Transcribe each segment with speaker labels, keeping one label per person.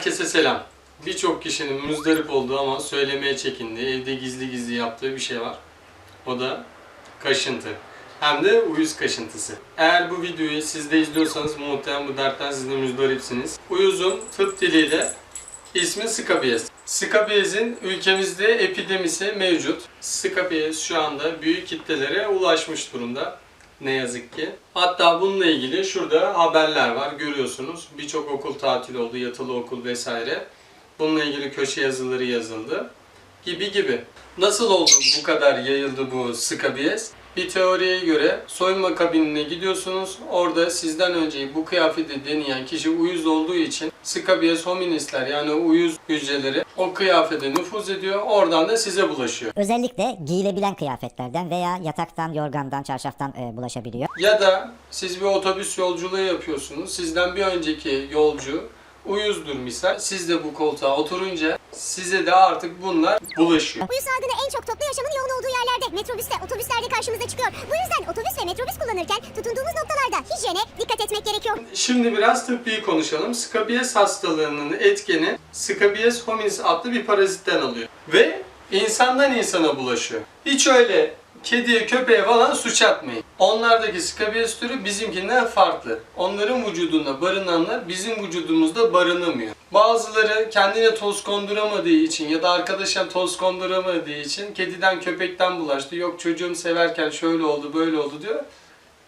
Speaker 1: Herkese selam. Birçok kişinin müzdarip olduğu ama söylemeye çekindiği, evde gizli gizli yaptığı bir şey var. O da kaşıntı. Hem de uyuz kaşıntısı. Eğer bu videoyu siz de izliyorsanız muhtemelen bu dertten siz de müzdaripsiniz. Uyuzun tıp diliyle ismi skabiyez. Skabiyezin ülkemizde epidemisi mevcut. Skabiyez şu anda büyük kitlelere ulaşmış durumda. Ne yazık ki. Hatta bununla ilgili şurada haberler var görüyorsunuz. Birçok okul tatil oldu, yatılı okul vesaire. Bununla ilgili köşe yazıları yazıldı. Gibi gibi. Nasıl oldu bu kadar yayıldı bu skabiyez? Bir teoriye göre soyunma kabinine gidiyorsunuz. Orada sizden önce bu kıyafeti deneyen kişi uyuz olduğu için skabiyez hominisler yani uyuz hücreleri o kıyafete nüfuz ediyor. Oradan da size bulaşıyor.
Speaker 2: Özellikle giyilebilen kıyafetlerden veya yataktan, yorgandan, çarşaftan e, bulaşabiliyor.
Speaker 1: Ya da siz bir otobüs yolculuğu yapıyorsunuz. Sizden bir önceki yolcu uyuzdur misal. Siz de bu koltuğa oturunca size de artık bunlar bulaşıyor.
Speaker 3: Uyuz salgını en çok toplu yaşamın yoğun olduğu yerlerde, metrobüste, otobüslerde karşımıza çıkıyor. Bu yüzden otobüs ve metrobüs kullanırken tutunduğumuz noktalarda hijyene dikkat etmek gerekiyor.
Speaker 1: Şimdi biraz tıbbi konuşalım. Skabiyez hastalığının etkeni Skabiyez hominis adlı bir parazitten alıyor. Ve insandan insana bulaşıyor. Hiç öyle kediye köpeğe falan suç atmayın. Onlardaki skabiyez türü bizimkinden farklı. Onların vücudunda barınanlar bizim vücudumuzda barınamıyor. Bazıları kendine toz konduramadığı için ya da arkadaşına toz konduramadığı için kediden köpekten bulaştı. Yok çocuğum severken şöyle oldu böyle oldu diyor.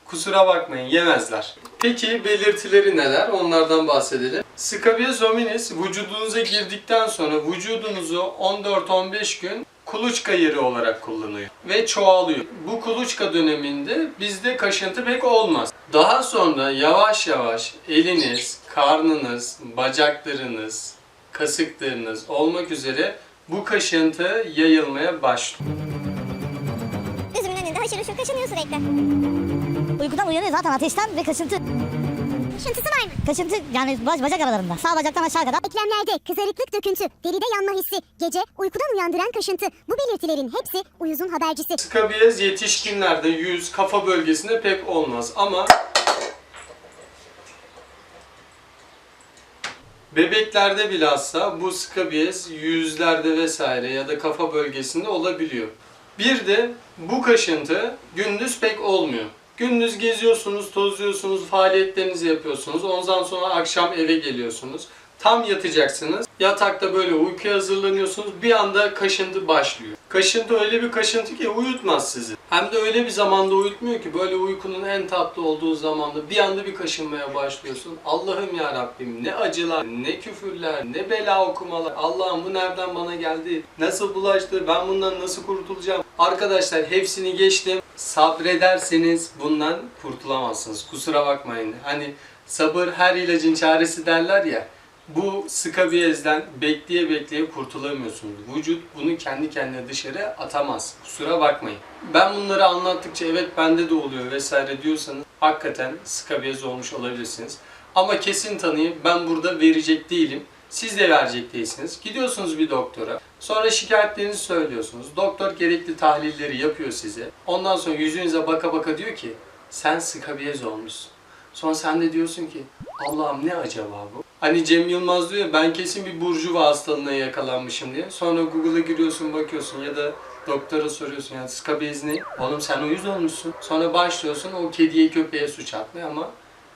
Speaker 1: Kusura bakmayın yemezler. Peki belirtileri neler? Onlardan bahsedelim. Scabies hominis vücudunuza girdikten sonra vücudunuzu 14-15 gün kuluçka yeri olarak kullanıyor ve çoğalıyor. Bu kuluçka döneminde bizde kaşıntı pek olmaz. Daha sonra yavaş yavaş eliniz, karnınız, bacaklarınız, kasıklarınız olmak üzere bu kaşıntı yayılmaya başlıyor.
Speaker 3: Gözümün önünde haşır uşur kaşınıyor sürekli.
Speaker 2: Uykudan uyanıyor zaten ateşten ve kaşıntı.
Speaker 3: Kaşıntısı var mı?
Speaker 2: Kaşıntı yani bac- bacak aralarında. Sağ bacaktan aşağı kadar.
Speaker 3: Eklemlerde kızarıklık döküntü, deride yanma hissi, gece uykudan uyandıran kaşıntı. Bu belirtilerin hepsi uyuzun habercisi.
Speaker 1: Skabiyez yetişkinlerde yüz, kafa bölgesinde pek olmaz ama bebeklerde bilhassa bu skabiyez yüzlerde vesaire ya da kafa bölgesinde olabiliyor. Bir de bu kaşıntı gündüz pek olmuyor. Gündüz geziyorsunuz, tozuyorsunuz, faaliyetlerinizi yapıyorsunuz. Ondan sonra akşam eve geliyorsunuz. Tam yatacaksınız. Yatakta böyle uykuya hazırlanıyorsunuz. Bir anda kaşıntı başlıyor. Kaşıntı öyle bir kaşıntı ki uyutmaz sizi. Hem de öyle bir zamanda uyutmuyor ki böyle uykunun en tatlı olduğu zamanda bir anda bir kaşınmaya başlıyorsun. Allah'ım ya Rabbim ne acılar, ne küfürler, ne bela okumalar. Allah'ım bu nereden bana geldi? Nasıl bulaştı? Ben bundan nasıl kurtulacağım? Arkadaşlar hepsini geçtim. Sabrederseniz bundan kurtulamazsınız. Kusura bakmayın. Hani sabır her ilacın çaresi derler ya. Bu skabiyezden bekleye bekleye kurtulamıyorsunuz. Vücut bunu kendi kendine dışarı atamaz. Kusura bakmayın. Ben bunları anlattıkça evet bende de oluyor vesaire diyorsanız hakikaten skabiyez olmuş olabilirsiniz. Ama kesin tanıyı ben burada verecek değilim. Siz de verecek değilsiniz. Gidiyorsunuz bir doktora. Sonra şikayetlerinizi söylüyorsunuz. Doktor gerekli tahlilleri yapıyor size. Ondan sonra yüzünüze baka baka diyor ki sen skabiyez olmuşsun. Sonra sen de diyorsun ki Allah'ım ne acaba bu? Hani Cem Yılmaz diyor ben kesin bir burjuva hastalığına yakalanmışım diye. Sonra Google'a giriyorsun bakıyorsun ya da doktora soruyorsun yani skabiyez ne? Oğlum sen uyuz olmuşsun. Sonra başlıyorsun o kediye köpeğe suç atmaya ama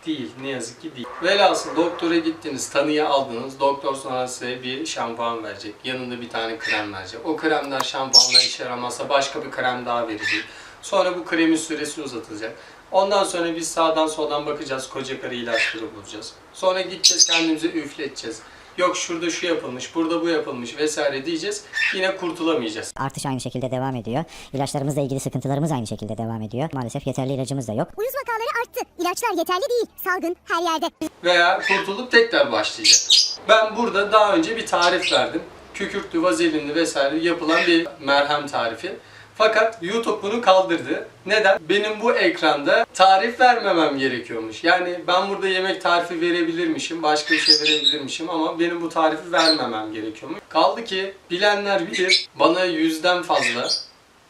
Speaker 1: değil. Ne yazık ki değil. Velhasıl doktora gittiniz, tanıya aldınız. Doktor sonra size bir şampuan verecek. Yanında bir tane krem verecek. O kremler şampuanla işe yaramazsa başka bir krem daha verecek. Sonra bu kremin süresi uzatılacak. Ondan sonra biz sağdan soldan bakacağız, koca karı ilaçları bulacağız. Sonra gideceğiz kendimize üfleteceğiz. Yok şurada şu yapılmış, burada bu yapılmış vesaire diyeceğiz. Yine kurtulamayacağız.
Speaker 2: Artış aynı şekilde devam ediyor. İlaçlarımızla ilgili sıkıntılarımız aynı şekilde devam ediyor. Maalesef yeterli ilacımız da yok.
Speaker 3: Uyuz vakaları arttı. İlaçlar yeterli değil. Salgın her yerde.
Speaker 1: veya kurtulup tekrar başlayacak. Ben burada daha önce bir tarif verdim. Kükürtlü, vazelinli vesaire yapılan bir merhem tarifi. Fakat YouTube bunu kaldırdı. Neden? Benim bu ekranda tarif vermemem gerekiyormuş. Yani ben burada yemek tarifi verebilirmişim, başka bir şey verebilirmişim ama benim bu tarifi vermemem gerekiyormuş. Kaldı ki bilenler bilir bana yüzden fazla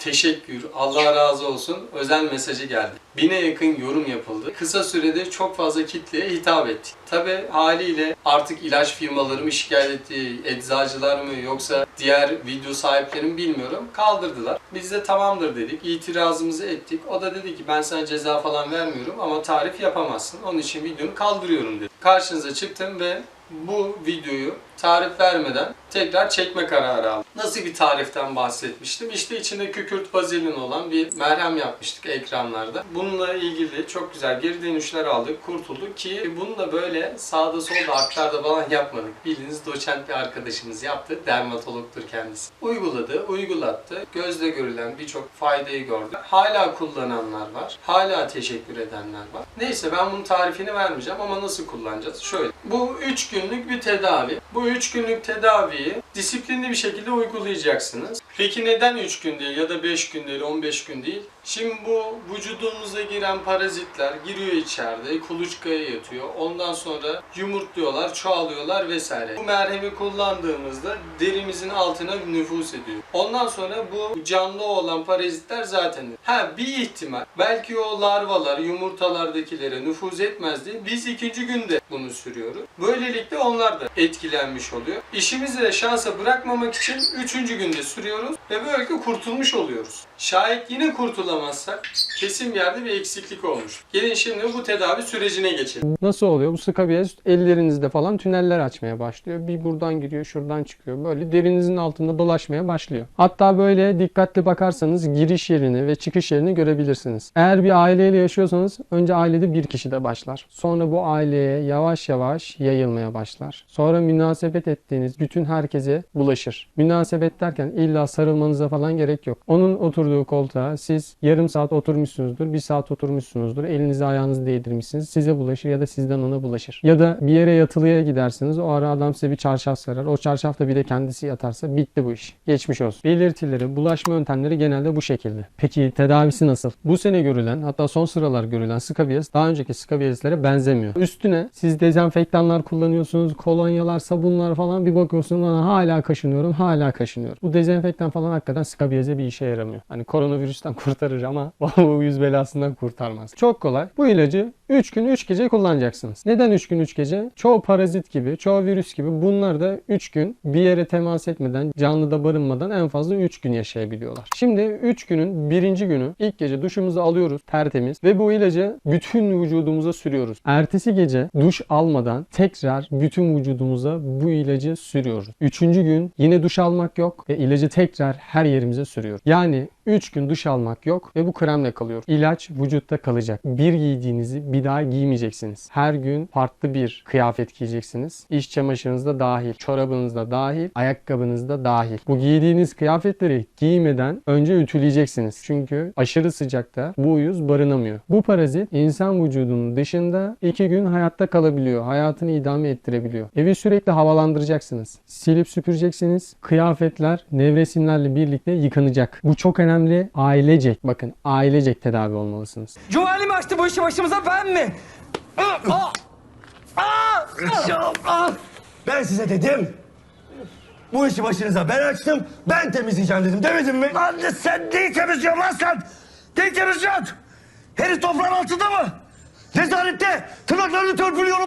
Speaker 4: teşekkür, Allah razı olsun özel mesajı geldi. Bine yakın yorum yapıldı. Kısa sürede çok fazla kitleye hitap ettik. Tabi haliyle artık ilaç firmaları mı şikayet etti, eczacılar mı yoksa diğer video sahipleri mi bilmiyorum. Kaldırdılar. Biz de tamamdır dedik. İtirazımızı ettik. O da dedi ki ben sana ceza falan vermiyorum ama tarif yapamazsın. Onun için videonu kaldırıyorum dedi. Karşınıza çıktım ve bu videoyu tarif vermeden tekrar çekme kararı aldım. Nasıl bir tariften bahsetmiştim? İşte içinde kükürt vazelin olan bir merhem yapmıştık ekranlarda. Bununla ilgili çok güzel geri dönüşler aldık, kurtulduk ki bunu da böyle sağda solda aktarda falan yapmadık. Bildiğiniz doçent bir arkadaşımız yaptı. Dermatologtur kendisi. Uyguladı, uygulattı. Gözle görülen birçok faydayı gördü. Hala kullananlar var. Hala teşekkür edenler var. Neyse ben bunun tarifini vermeyeceğim ama nasıl kullanacağız? Şöyle. Bu 3 günlük bir tedavi. Bu 3 günlük tedaviyi disiplinli bir şekilde uygulayacaksınız. Peki neden 3 gün değil ya da 5 gün değil, 15 gün değil? Şimdi bu vücudumuza giren parazitler giriyor içeride, kuluçkaya yatıyor. Ondan sonra yumurtluyorlar, çoğalıyorlar vesaire. Bu merhemi kullandığımızda derimizin altına nüfus ediyor. Ondan sonra bu canlı olan parazitler zaten ha bir ihtimal belki o larvalar yumurtalardakilere nüfuz etmez diye biz ikinci günde bunu sürüyoruz. Böylelikle onlar da etkilenmiş oluyor. İşimizi de şansa bırakmamak için üçüncü günde sürüyoruz ve böylelikle kurtulmuş oluyoruz. Şayet yine kurtulamazsak kesin bir yerde bir eksiklik olmuş. Gelin şimdi bu tedavi sürecine geçelim.
Speaker 1: Nasıl oluyor? Bu skabiyez ellerinizde falan tüneller açmaya başlıyor. Bir buradan giriyor, şuradan çıkıyor. Böyle derinizin altında dolaşmaya başlıyor. Hatta böyle dikkatli bakarsanız giriş yerini ve çıkış yerini görebilirsiniz. Eğer bir aileyle yaşıyorsanız önce ailede bir kişi de başlar. Sonra bu aileye yavaş yavaş yayılmaya başlar. Sonra münasebet ettiğiniz bütün herkese bulaşır. Münasebet derken illa sarılmanıza falan gerek yok. Onun oturduğu koltuğa siz yarım saat oturmuşsunuzdur, bir saat oturmuşsunuzdur. Elinizi ayağınızı değdirmişsiniz. Size bulaşır ya da sizden ona bulaşır. Ya da bir yere yatılıya gidersiniz. O ara adam size bir çarşaf sarar. O çarşafta bir de kendisi yatarsa bitti bu iş. Geçmiş olsun. Belirtileri, bulaşma yöntemleri genelde bu şekilde. Peki tedavisi nasıl? Bu sene görülen hatta son sıralar görülen skabiyez daha önceki skabiyezlere benzemiyor. Üstüne siz dezenfektanlar kullanıyorsunuz, kolonyalar, sabunlar falan bir bakıyorsunuz "Lan hala kaşınıyorum, hala kaşınıyorum. Bu dezenfektan falan hakikaten skabiyeze bir işe yaramıyor. Hani koronavirüsten kurtarır ama bu yüz belasından kurtarmaz. Çok kolay. Bu ilacı 3 gün 3 gece kullanacaksınız. Neden 3 gün 3 gece? Çoğu parazit gibi, çoğu virüs gibi bunlar da 3 gün bir yere temas etmeden, canlıda barınmadan en fazla 3 gün yaşayabiliyorlar. Şimdi 3 günün birinci günü ilk gece duşumuzu alıyoruz tertemiz ve bu ilacı bütün vücudumuza sürüyoruz. Ertesi gece duş almadan tekrar bütün vücudumuza bu ilacı sürüyoruz. Üçüncü gün yine duş almak yok ve ilacı tekrar her yerimize sürüyoruz. Yani 3 gün duş almak yok ve bu kremle kalıyor. İlaç vücutta kalacak. Bir giydiğinizi bir daha giymeyeceksiniz. Her gün farklı bir kıyafet giyeceksiniz. İş çamaşırınız da dahil, çorabınız da dahil, ayakkabınız da dahil. Bu giydiğiniz kıyafetleri giymeden önce ütüleyeceksiniz. Çünkü aşırı sıcakta bu uyuz barınamıyor. Bu parazit insan vücudunun dışında 2 gün hayatta kalabiliyor. Hayatını idame ettirebiliyor. Evi sürekli havalandıracaksınız. Silip süpüreceksiniz. Kıyafetler nevresimlerle birlikte yıkanacak. Bu çok önemli. Ailecek bakın ailecek tedavi olmalısınız.
Speaker 5: Cumali mi açtı bu işi başımıza ben mi?
Speaker 6: Ben size dedim. Bu işi başınıza ben açtım. Ben temizleyeceğim dedim. Demedim mi? Lan de sen neyi temizliyorsun lan sen? Neyi temizliyorsun? Herif toprağın altında mı? Nezarette tırnaklarını törpülüyorum.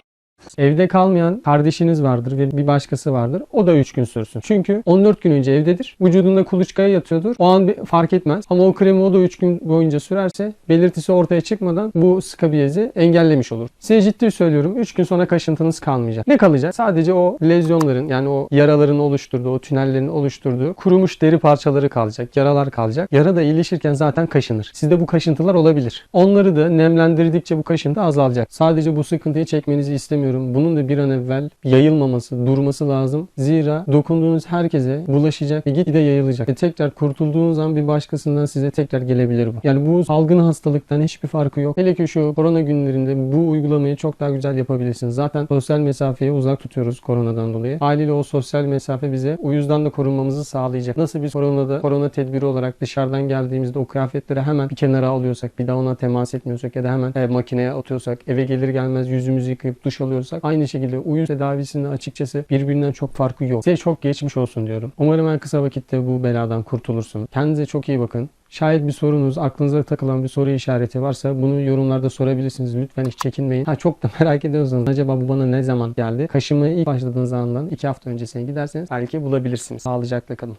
Speaker 1: Evde kalmayan kardeşiniz vardır ve bir başkası vardır. O da 3 gün sürsün. Çünkü 14 gün önce evdedir. Vücudunda kuluçkaya yatıyordur. O an fark etmez. Ama o kremi o da 3 gün boyunca sürerse belirtisi ortaya çıkmadan bu skabiyezi engellemiş olur. Size ciddi söylüyorum 3 gün sonra kaşıntınız kalmayacak. Ne kalacak? Sadece o lezyonların yani o yaraların oluşturduğu, o tünellerin oluşturduğu kurumuş deri parçaları kalacak. Yaralar kalacak. Yara da iyileşirken zaten kaşınır. Sizde bu kaşıntılar olabilir. Onları da nemlendirdikçe bu kaşıntı azalacak. Sadece bu sıkıntıyı çekmenizi istemiyorum. Bunun da bir an evvel yayılmaması, durması lazım. Zira dokunduğunuz herkese bulaşacak ve gitgide yayılacak. Ve tekrar kurtulduğunuz an bir başkasından size tekrar gelebilir bu. Yani bu salgın hastalıktan hiçbir farkı yok. Hele ki şu korona günlerinde bu uygulamayı çok daha güzel yapabilirsiniz. Zaten sosyal mesafeyi uzak tutuyoruz koronadan dolayı. Haliyle o sosyal mesafe bize uyuzdan da korunmamızı sağlayacak. Nasıl biz koronada korona tedbiri olarak dışarıdan geldiğimizde o kıyafetleri hemen bir kenara alıyorsak, bir daha ona temas etmiyorsak ya da hemen e, makineye atıyorsak, eve gelir gelmez yüzümüzü yıkayıp duş alıyorsak
Speaker 7: konuşuyorsak aynı şekilde uyuz tedavisinde açıkçası birbirinden çok farkı yok. Size çok geçmiş olsun diyorum. Umarım en kısa vakitte bu beladan kurtulursun. Kendinize çok iyi bakın. Şayet bir sorunuz, aklınıza takılan bir soru işareti varsa bunu yorumlarda sorabilirsiniz. Lütfen hiç çekinmeyin. Ha çok da merak ediyorsanız acaba bu bana ne zaman geldi? Kaşıma ilk başladığınız andan 2 hafta öncesine giderseniz belki bulabilirsiniz. Sağlıcakla kalın.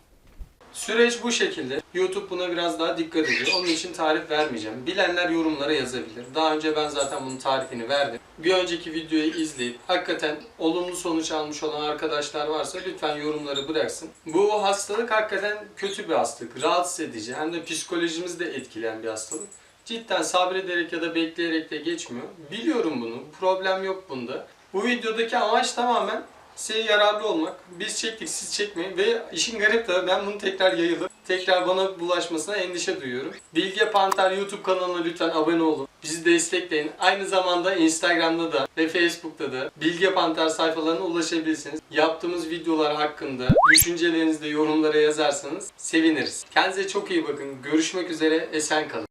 Speaker 1: Süreç bu şekilde. YouTube buna biraz daha dikkat ediyor. Onun için tarif vermeyeceğim. Bilenler yorumlara yazabilir. Daha önce ben zaten bunun tarifini verdim. Bir önceki videoyu izleyip hakikaten olumlu sonuç almış olan arkadaşlar varsa lütfen yorumları bıraksın. Bu hastalık hakikaten kötü bir hastalık. Rahatsız edici. Hem de psikolojimizi de etkileyen bir hastalık. Cidden sabrederek ya da bekleyerek de geçmiyor. Biliyorum bunu. Problem yok bunda. Bu videodaki amaç tamamen size yararlı olmak. Biz çektik siz çekmeyin ve işin garip de ben bunu tekrar yayılıp tekrar bana bulaşmasına endişe duyuyorum. Bilge Panter YouTube kanalına lütfen abone olun. Bizi destekleyin. Aynı zamanda Instagram'da da ve Facebook'ta da Bilge Panter sayfalarına ulaşabilirsiniz. Yaptığımız videolar hakkında düşüncelerinizi de yorumlara yazarsanız seviniriz. Kendinize çok iyi bakın. Görüşmek üzere. Esen kalın.